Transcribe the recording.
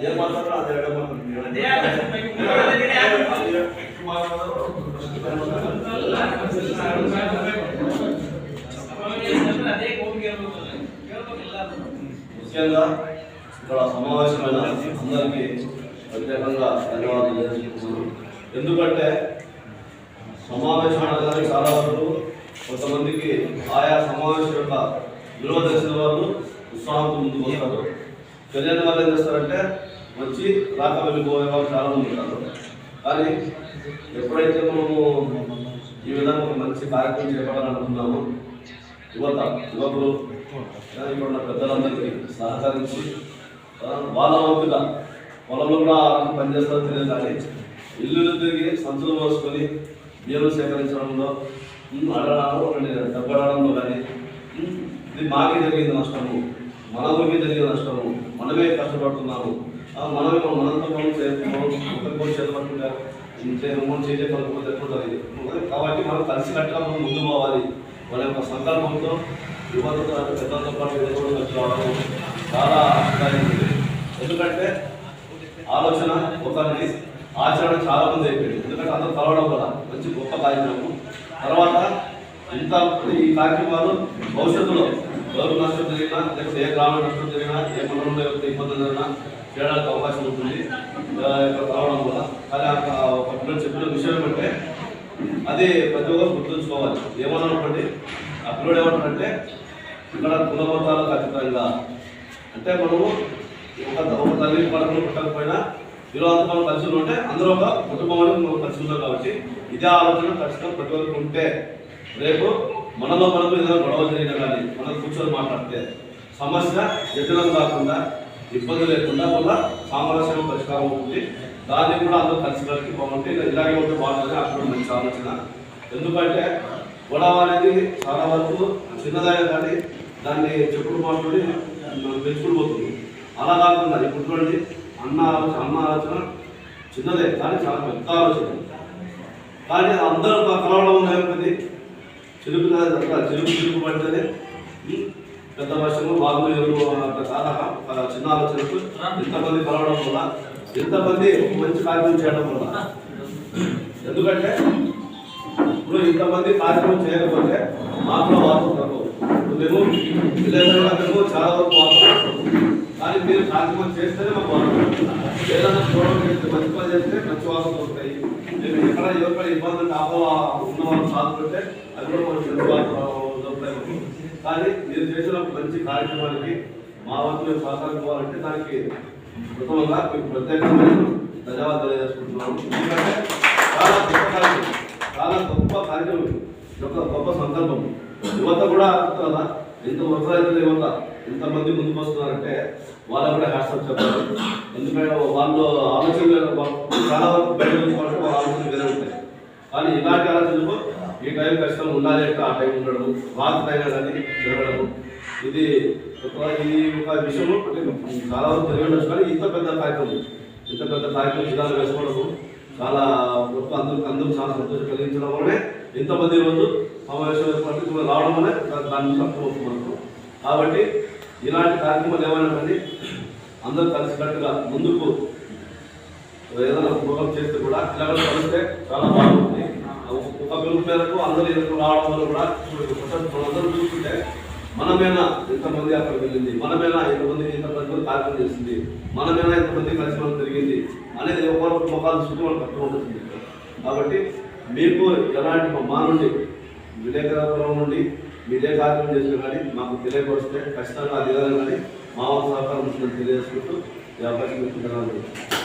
ఏం మాట్లాడో అదే ముఖ్యంగా ఇక్కడ సమావేశమైన అందరికీ ప్రత్యేకంగా ధన్యవాదాలు తెలుసుకుంటున్నాను ఎందుకంటే సమావేశం అనగానే చాలా వరకు కొంతమందికి ఆయా సమావేశం యొక్క విలువ తెలిసిన వాళ్ళు ఉత్సాహంతో ముందుకు వస్తారు. తెలియని వాళ్ళు ఏం చేస్తారంటే వచ్చి రాక వెళ్ళిపోయే వాళ్ళు చాలామంది ఉంటారు కానీ ఎప్పుడైతే మనము ఈ విధంగా ఒక మంచి కార్యక్రమం చేపట్టాలనుకున్నామో యువత యువకులు ఆ, ఇక్కడ ఉన్న పెద్దలందరికీ సహకరించి వాళ్ళ వంతుగా పొలంలో కూడా పనిచేస్తారో తెలియదు కానీ ఇల్లు తిరిగి సంచులు మోసుకొని బియ్యం సేకరించడంలో అడగడంలో కానీ డబ్బడడంలో కానీ ఇది మాకే జరిగింది నష్టము మన ఊరికి జరిగిన నష్టము మనమే కష్టపడుతున్నాము. మనమే మన మనంతో మనం చేస్తున్నాము ఒకరి కూడా మూడు చేసే పనులు ఎట్లుంటుంది కాబట్టి మనం కలిసి కట్టుగా మనం ముందు పోవాలి. మన యొక్క సంకల్పంతో యువతతో పెద్దలతో పాటు ఎదుర్కొని వచ్చి రావడం చాలా అభిప్రాయమైంది. ఎందుకంటే ఆలోచన ఒకరిని ఆచరణ చాలా మంది అయిపోయింది ఎందుకంటే అందరూ కలవడం వల్ల మంచి గొప్ప కార్యక్రమం. తర్వాత ఇంత ఈ కార్యక్రమాలు భవిష్యత్తులో గౌరవ నష్టం జరిగినా లేకపోతే ఏ గ్రామ నష్టం జరిగినా ఏ మండలంలో ఎవరికి ఇబ్బంది జరిగినా చేయడానికి అవకాశం ఉంటుంది. ఇక్కడ రావడం వల్ల కానీ ఆ చెప్పిన విషయం ఏమంటే అది ప్రతి ఒక్కరు గుర్తుంచుకోవాలి. ఏమన్నా ఆ పిల్లడు ఏమంటారంటే ఇక్కడ కులమతాలకు అతీతంగా. అంటే మనము ఒక ఒక తల్లి పడకలు పుట్టకపోయినా ఈరోజు అంతా మనం ఉంటే అందరూ ఒక కుటుంబం అని మనం కలిసి కాబట్టి ఇదే ఆలోచన ఖచ్చితంగా ప్రతి ఒక్కరికి ఉంటే రేపు మనలో మనకు ఏదైనా గొడవ జరిగినా కానీ మనం కూర్చొని మాట్లాడితే సమస్య జటిలం కాకుండా ఇబ్బంది లేకుండా వల్ల సామరస్యం పరిష్కారం అవుతుంది. దాన్ని కూడా అందరూ కలిసి కలిసి బాగుంటే ఇలాగే ఉంటే బాగుంటుంది అక్కడ మంచి ఆలోచన. ఎందుకంటే గొడవ అనేది చాలా వరకు చిన్నదైనా కానీ దాన్ని చెప్పుడు మాట్లాడి పెంచుకుని పోతుంది. అలా కాకుండా ఇప్పుడు చూడండి అన్న ఆలోచన అన్న ఆలోచన చిన్నదే కానీ చాలా పెద్ద ఆలోచన. కానీ అందరూ కలవడం ఏమైంది చిలుపు చిలుపు చిలుపు పడితేనే పెద్ద వర్షము బాగు ఎరువు అంత కాదా చిన్న ఆలోచనకు ఎంతమంది కలవడం వల్ల ఎంతమంది మంచి కార్యక్రమం చేయడం వల్ల. ఎందుకంటే ఇప్పుడు ఇంతమంది కార్యక్రమం చేయకపోతే మాకు వార్తలు తక్కువ మేము విలేజ్లో చాలా వరకు వార్తలు కానీ మీరు కార్యక్రమం చేస్తేనే మాకు వార్తలు ఏదైనా చూడడం చేస్తే మంచి పని చేస్తే మంచి వార్తలు వస్తాయి మేము ఎక్కడ ఎవరికైనా ఇబ్బంది కాపో ఉన్న వాళ్ళు సాధుకుంటే అది కూడా మనకు మంచి వార్తలు కానీ మీరు చేసిన మంచి కార్యక్రమానికి మా వంతు సహకారం ఇవ్వాలంటే దానికి ప్రథమంగా మీకు ప్రత్యేకమైన ధన్యవాదాలు తెలియజేసుకుంటున్నాము ఎందుకంటే చాలా గొప్ప కార్యక్రమం చాలా గొప్ప కార్యక్రమం యొక్క గొప్ప సందర్భం. యువత కూడా కదా? ఎంత ఉత్సాహిత యువత ఎంతమంది ముందుకు వస్తున్నారంటే వాళ్ళకు కూడా హ్యాట్సప్ చెప్పాలి. ఎందుకంటే వాళ్ళు ఆలోచన చాలా వరకు బయట ఆలోచన వేరే ఉంటాయి. కానీ ఇలాంటి ఆలోచనలు ఈ టైం కష్టం ఉండాలి అంటే ఆ టైం ఉండడం రాత్రి అయినా కానీ జరగడం ఇది ఒక ఈ ఒక విషయం అంటే చాలా వరకు తెలియడం కానీ ఇంత పెద్ద కార్యక్రమం ఇంత పెద్ద కార్యక్రమం విధాలు వేసుకోవడము చాలా గొప్ప అందరికి అందరూ చాలా సంతోషం కలిగించడం వల్లనే ఇంతమంది రోజు సమావేశం ఏర్పాటు రావడం వల్లే దా- దాని నుంచి కాబట్టి ఇలాంటి కార్యక్రమాలు ఏమైనా కానీ అందరూ కలిసికట్టుగా ముందుకు ఏదైనా ప్రోగ్రామ్ చేస్తే కూడా ఇలాగ కలిస్తే చాలా బాగుంటుంది. ఆ పిలుపు మేరకు అందరూ ఎదుర్కొని రావడం వల్ల కూడా ఇప్పుడు మనందరూ చూసుకుంటే మనమేనా ఇంతమంది అక్కడ వెళ్ళింది? మనమేనా ఇంతమంది ఇంతమంది కార్యక్రమం చేసింది? మనమేనా ఇంతమంది కలిసి మనం జరిగింది అనేది ఒకరు ముఖాలు చుట్టూ మనకు అర్థం ఉంటుంది కాబట్టి మీకు ఎలాంటి మా నుండి విలేకరుల నుండి మీదే కార్యక్రమం చేసిన కానీ మాకు తెలియకొస్తే ఖచ్చితంగా అది కానీ మా సహకారం ఉంటుందని తెలియజేసుకుంటూ ఈ అవకాశం